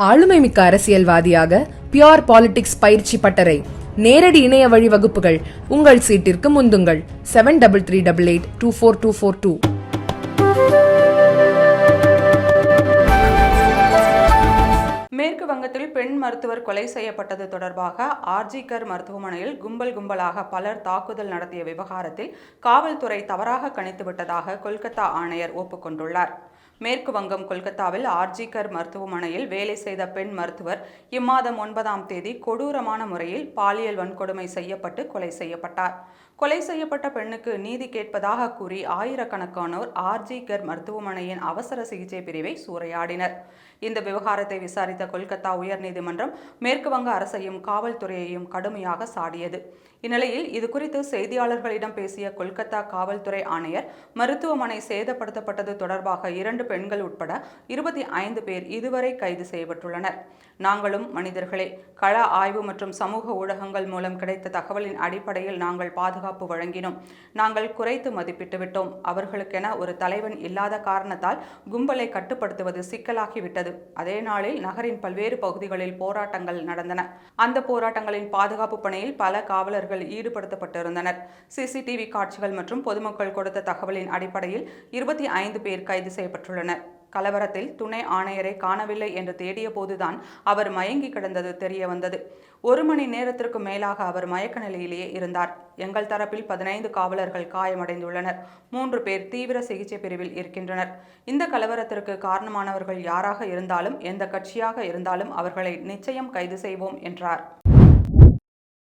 ஆளுமைமிக்க அரசியல்வாதியாக pure politics பயிற்சி பட்டறை. நேரடி இணைய வழி வகுப்புகள். உங்கள் சீட்டிற்கு முந்துங்கள். Seven double three double eight two four two four two மேற்கு வங்கத்தில் பெண் மருத்துவர் கொலை செய்யப்பட்டது தொடர்பாக ஆர்ஜிகர் மருத்துவமனையில் கும்பல் கும்பலாக பலர் தாக்குதல் நடத்திய விவகாரத்தில் காவல்துறை தவறாக கணித்துவிட்டதாக கொல்கத்தா ஆணையர் ஒப்புக்கொண்டுள்ளார். மேற்கு வங்கம் கொல்கத்தாவில் ஆர்ஜிகர் மருத்துவமனையில் வேலை செய்த பெண் மருத்துவர் இம்மாதம் ஒன்பதாம் தேதி கொடூரமான முறையில் பாலியல் வன்கொடுமை செய்யப்பட்டு கொலை செய்யப்பட்டார். கொலை செய்யப்பட்ட பெண்ணுக்கு நீதி கேட்பதாக கூறி ஆயிரக்கணக்கானோர் ஆர்ஜிகர் மருத்துவமனையின் அவசர சிகிச்சை பிரிவை சூறையாடினர். இந்த விவகாரத்தை விசாரித்த கொல்கத்தா உயர்நீதிமன்றம் மேற்கு வங்க அரசையும் காவல்துறையையும் கடுமையாக சாடியது. இந்நிலையில் இது குறித்து செய்தியாளர்களிடம் பேசிய கொல்கத்தா காவல்துறை ஆணையர் மருத்துவமனை சேதப்படுத்தப்பட்டது தொடர்பாக இரண்டு பெண்கள் உட்பட இருபத்தி ஐந்து பேர் இதுவரை கைது செய்யப்பட்டுள்ளனர். நாங்களும் மனிதர்களே கள ஆய்வு மற்றும் சமூக ஊடகங்கள் மூலம் கிடைத்த தகவலின் அடிப்படையில் நாங்கள் பாதுகாப்பு வழங்கினோம். நாங்கள் குறைத்து மதிப்பிட்டு விட்டோம். அவர்களுக்கென ஒரு தலைவன் இல்லாத காரணத்தால் கும்பலை கட்டுப்படுத்துவது சிக்கலாகிவிட்டது. அதே நாளில் நகரின் பல்வேறு பகுதிகளில் போராட்டங்கள் நடந்தன. அந்த போராட்டங்களின் பாதுகாப்பு பணியில் பல காவலர்கள் ஈடுபடுத்தப்பட்டிருந்தனர். சிசிடிவி காட்சிகள் மற்றும் பொதுமக்கள் கொடுத்த தகவலின் அடிப்படையில் இருபத்தி ஐந்து பேர் கைது செய்யப்பட்டுள்ளனர். கலவரத்தில் துணை ஆணையரை காணவில்லை என்று தேடிய போதுதான் அவர் மயங்கி கிடந்தது தெரிய வந்தது. ஒரு மணி நேரத்திற்கு மேலாக அவர் மயக்க நிலையிலேயே இருந்தார். எங்கள் தரப்பில் பதினைந்து காவலர்கள் காயமடைந்துள்ளனர். மூன்று பேர் தீவிர சிகிச்சை பிரிவில் இருக்கின்றனர். இந்த கலவரத்திற்கு காரணமானவர்கள் யாராக இருந்தாலும் எந்த கட்சியாக இருந்தாலும் அவர்களை நிச்சயம் கைது செய்வோம் என்றார்.